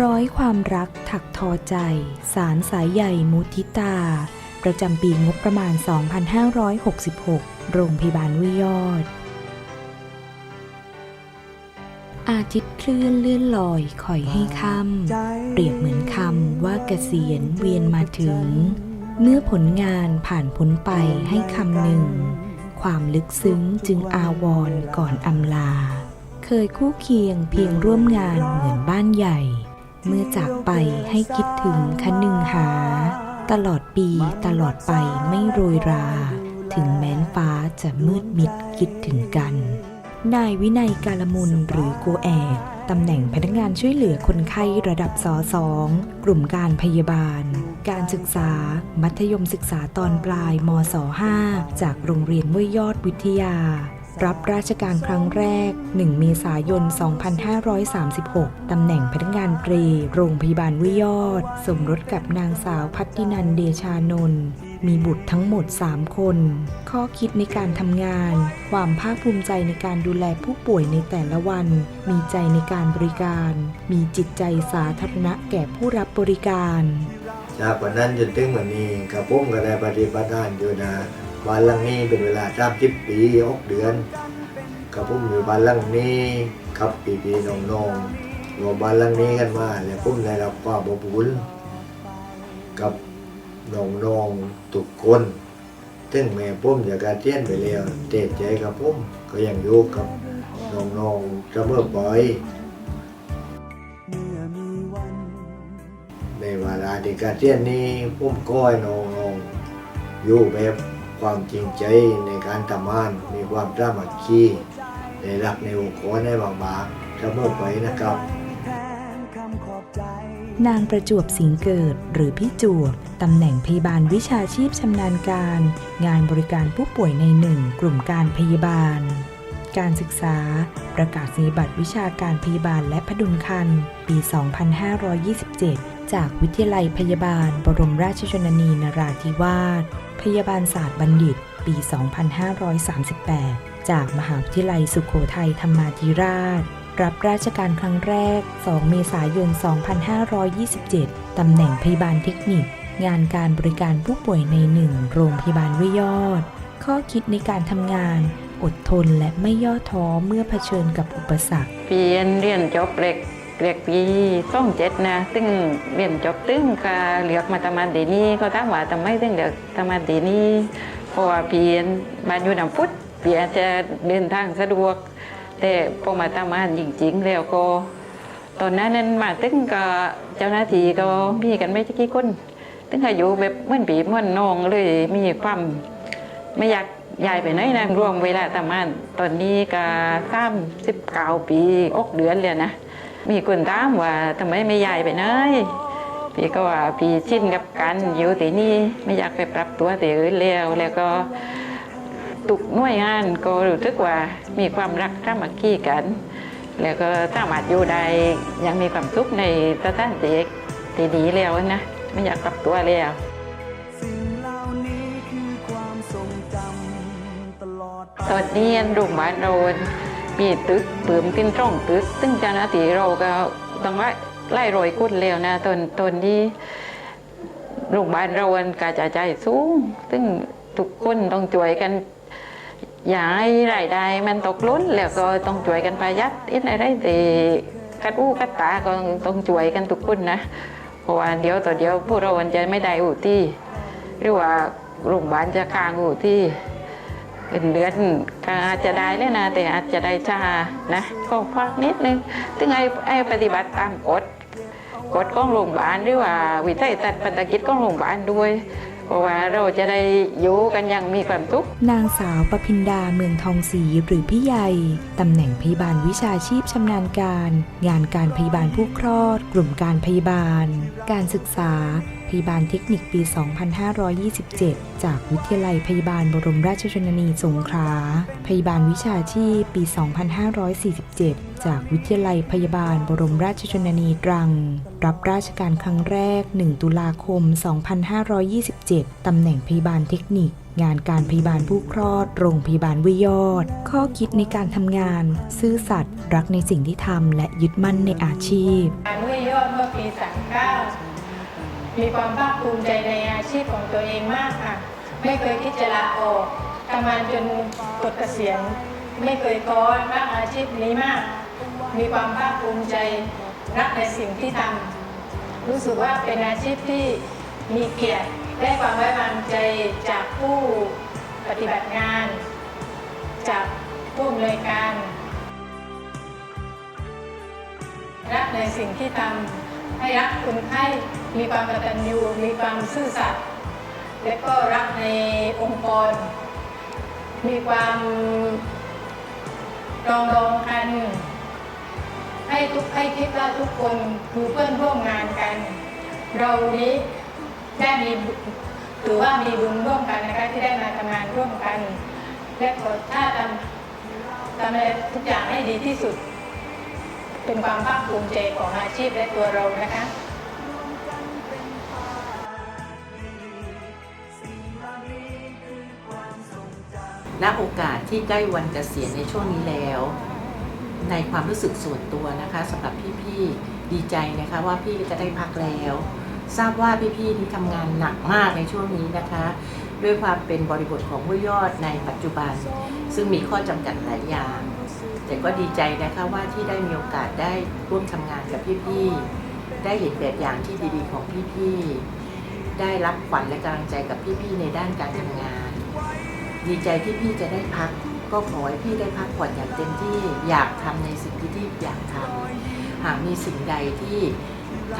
ร้อยความรักถักทอใจ สารสายใหญ่มุทิตา ประจำปีงบประมาณ 2566 โรงพยาบาลวิยอด อาทิตย์เคลื่อนเลื่อนลอยคอยให้ค่ำเปรียบเหมือนคำว่าเกษียณเวียนมาถึง เมื่อผลงานผ่านพ้นไปให้คำหนึ่ง ความลึกซึ้งจึงอาวรก่อนอำลา เคยคู่เคียงเพียงร่วมงานเหมือนบ้านใหญ่ เมื่อจากไปให้คิดถึงคันหนึ่งหา ตลอดปีตลอดไปไม่โรยรา ถึงแม้นฟ้าจะมืดมิดคิดถึงกัน นายวินัยกาลมุนหรือโกแอดตำแหน่งพนักงานช่วยเหลือคนไข้ระดับสสองกลุ่มการพยาบาล การศึกษา มัธยมศึกษาตอนปลายมศ 5 จากโรงเรียนห้วยยอดวิทยา รับราชการครั้งแรก 1 เมษายน 2536 ตำแหน่งพนักงานเตรโรงพยาบาลวิยอด สมรสกับนางสาวพัฒินันเดชานนท์มีบุตรทั้งหมด 3 คน ข้อคิดในการทำงาน ความภาคภูมิใจในการดูแลผู้ป่วยในแต่ละวัน มีใจในการบริการ มีจิตใจสาธารณะแก่ผู้รับบริการ จากวันนั้นจนถึงวันนี้กับผมก็ได้ปฏิบัติงานอยู่นะ บ้านหลังนี้เป็นเวลาสามสิบปีหกเดือนกับผมอยู่บ้านหลังนี้กับปีปีน้องๆรวมบ้านหลังนี้กันมาแล้วผมได้รับความอบอุ่นกับน้องๆทุกคนถึงแม่ผมจะการเทียนไปแล้วเตะใจกับผมก็ยังอยู่กับน้องๆเสมอไปในเวลาที่การเรียนนี้ผมก็ให้น้องๆอยู่แบบ ความจริงใจในการทำงาน มีความร่ามัคคีในรักในองค์กรในบางบางๆเสมอไปนะครับ นางประจวบสิงเกิดหรือพี่จวบตำแหน่งพยาบาลวิชาชีพชำนาญการ งานบริการผู้ป่วยในหนึ่งกลุ่มการพยาบาล การศึกษา ประกาศนียบัตรวิชาการพยาบาลและพดุลคันปี 2527 จากวิทยาลัยพยาบาล บรมราชชนนีนราธิวาส พยาบาลศาสตร์บัณฑิต ปี 2538 จากมหาวิทยาลัยสุโขทัยธรรมาธิราช รับราชการครั้งแรก 2 เมษายน 2527 ตำแหน่งพยาบาลเทคนิค งานการบริการผู้ป่วยในหนึ่งโรงพยาบาลวิยอด ข้อคิดในการทำงาน อดทนและไม่ย่อท้อเมื่อเผชิญกับอุปสรรคเรียนเรียนจบเล็กเล็กปีสองเจ็ดนะซึ่งเรียนจบตึ้งก็เลือกมาทำงานดีนี้ก็ถามว่าทำไมถึงเลือกทำงาดีนี้เพราะว่าเพียนบ้าอยู่น้ำพุดเพียนจะเดินทางสะดวก แต่พอมาทำงาจริงๆแล้วก็ ตอนนั้นนั้นมาตึ้งก็เจ้าหน้าที่ก็มีกันไม่กี่คนตึ้งอายุแบบเหมือนปีเหมือนน้องเลยมีความไม่อยาก ยายไปไหนนะรวมเวลาทำงานตอนนี้ก็สามสิบเก้าปีอกเดือนเลยนะ มีคนถามว่าทำไมไม่ยายไปไหนพี่ก็ว่าพี่ชินกับการอยู่ที่นี่ไม่อยากไปปรับตัวที่อื่นแล้วแล้วก็ตุกหน่วยงานก็รู้สึกว่ามีความรักสามัคคีกัน แล้วก็สามารถอยู่ได้ยังมีความสุขในสถานที่ที่ดีแล้วนะ ไม่อยากปรับตัวแล้ว อดตอนนี้โรงพยาบาลเรามีตึกเปิมขึ้นช่องตึก ซึ่งเจ้าหน้าที่เราก็ต้องไล่ไล่รอยกุ้นแล้วนะตอนตอนที่โรงพยาบาลเรากระจายใจสูง ซึ่งทุกคนต้องช่วยกันอย่าให้รายได้มันตกล้นแล้วก็ต้องช่วยกันประหยัดอินอะไรแต่กัดอู้กัดตาก็ต้องช่วยกันทุกคนนะเพราะว่าเดี๋ยวต่อเดี๋ยวพวกเราจะไม่ได้อู่ที่หรือว่าโรงพยาบาลจะค้างอู่ที่ เป็นเดือนก็อาจจะได้เลยนะ แต่อาจจะได้ช้านะก็พักนิดนึงถึงไอ้ไอ้ปฏิบัติตามกฎกฎของโรงพยาบาลหรือว่าวิทยตัดพันธกิจของโรงพยาบาลด้วยเพราะว่าเราจะได้อยู่กันอย่างมีความสุขนางสาวประพินดาเมืองทองศรีหรือพี่ใหญ่ตำแหน่งพยาบาลวิชาชีพชำนาญการ งานการพยาบาลผู้คลอด กลุ่มการพยาบาล การศึกษา พยาบาลเทคนิคปี 2527 จากวิทยาลัยพยาบาลบรมราชชนนีสงขลา พยาบาลวิชาชีพปี 2547 จากวิทยาลัยพยาบาลบรมราชชนนีตรัง รับราชการครั้งแรก 1 ตุลาคม 2527 ตำแหน่งพยาบาลเทคนิคงานการพยาบาลผู้คลอด โรงพยาบาลวิยอด ข้อคิดในการทำงาน ซื่อสัตย์รักในสิ่งที่ทำและยึดมั่นในอาชีพการวิยอดเมื่อปี 39 มีความภาคภูมิใจในอาชีพของตัวเองมากค่ะ ไม่เคยคิดจะลาออกทำงานจนกดเกษียณไม่เคยท้อรักอาชีพนี้มาก มีความภาคภูมิใจรักในสิ่งที่ทำรู้สึกว่าเป็นอาชีพที่มีเกียรติได้ความไว้วางใจจากผู้ปฏิบัติงาน จากผู้อำนวยการรักในสิ่งที่ทำ ให้รักคนไข้มีความกตัญญูมีความซื่อสัตย์และก็รักในองค์กร มีความรองรองกัน ให้ทุกให้คิดว่าทุกคนคือเพื่อนร่วมงานกัน เรานี้ได้มีถือว่ามีบุญร่วมกันนะคะที่ได้มาทำงานร่วมกัน และขอถ้าทำทำอะไรทุกอย่างให้ดีที่สุด เป็นความภาคภูมิใจของอาชีพและตัวเรานะคะณโอกาสที่ใกล้วันเกษียณในช่วงนี้แล้ว ในความรู้สึกส่วนตัวนะคะสำหรับพี่ๆดีใจนะคะว่าพี่จะได้พักแล้ว ทราบว่าพี่ๆนี่ทำงานหนักมากในช่วงนี้นะคะ ด้วยความเป็นบริบทของผู้ยอดในปัจจุบัน ซึ่งมีข้อจำกัดหลายอย่าง แต่ก็ดีใจนะคะว่าที่ได้มีโอกาสได้ร่วมทำงานกับพี่ๆได้เห็นแบบอย่างที่ดีๆของพี่ๆได้รับขวัญและกำลังใจกับพี่ๆในด้านการทำงาน ดีใจที่พี่จะได้พัก ก็ขอให้พี่ได้พักผ่อนอย่างเต็มที่อยากทำในสิ่งที่พี่อยากทำหากมีสิ่งใดที่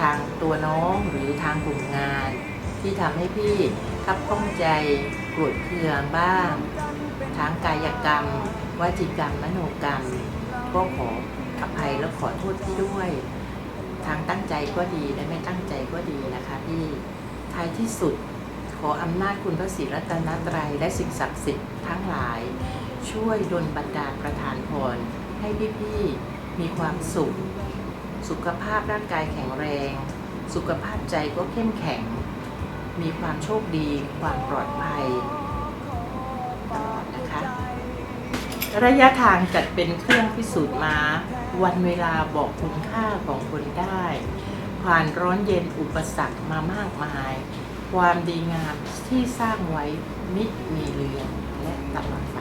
ทางตัวน้องหรือทางกลุ่มงาน ที่ทำให้พี่ คับข้องใจโกรธเคืองบ้างทางกายกรรมวจีกรรมมโนกรรม ก็ขออภัยและขอโทษพี่ด้วย ทางตั้งใจก็ดีและไม่ตั้งใจก็ดีนะคะพี่ท้ายที่สุดขออำนาจคุณพระศรีรัตนตรัยและสิ่งศักดิ์สิทธิ์ทั้งหลาย ช่วยดลบันดาลประทานพรให้พี่ๆมีความสุข สุขภาพร่างกายแข็งแรง สุขภาพใจก็เข้มแข็ง มีความโชคดี ความปลอดภัยตลอดนะคะ ระยะทางจัดเป็นเครื่องพิสูจน์มาวันเวลาบอกคุณค่าของคนได้ ผ่านร้อนเย็นอุปสรรคมามากมาย ความดีงามที่สร้างไว้มิมีเลือนและตลอดไป